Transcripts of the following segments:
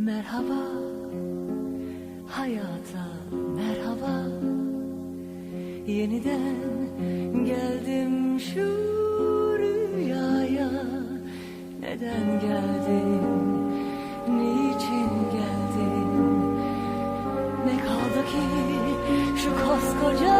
Merhaba. Hayata merhaba. Yeniden geldim şu rüyaya. Neden geldin? Niçin geldin? Ne kaldı ki şu koskoca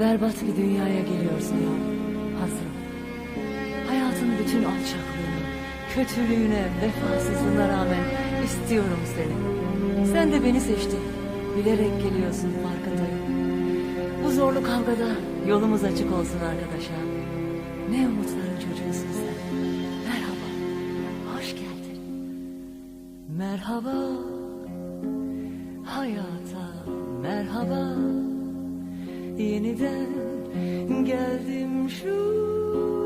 Berbat bir dünyaya geliyorsun ya. Hazır. Hayatın bütün alçaklığına, kötülüğüne, vefasızlığına rağmen istiyorum seni. Sen de beni seçtin. Bilerek geliyorsun farkındayım. Bu zorlu kavgada yolumuz açık olsun arkadaşa. Ne umutların çocuğusun sen. Merhaba, hoş geldin. Merhaba, hayata merhaba. Yeniden geldim şu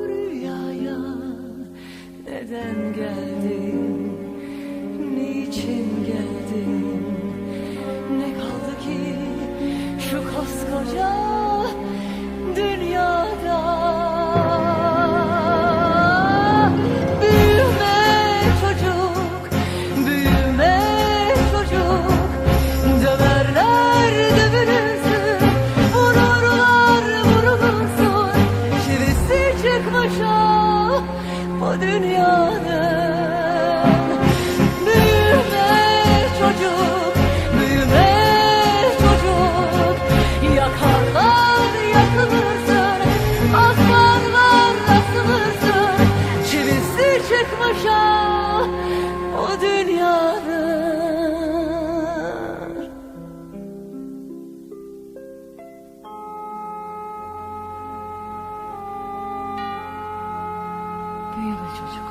rüyaya. Neden geldim, niçin geldim Ne kaldı bu dünyanın Büyüme çocuk, büyüme çocuk. Yakarlar yakılırsın, aslanlar asılırsın Çivisi çıkmış ah o dünyanın 求求。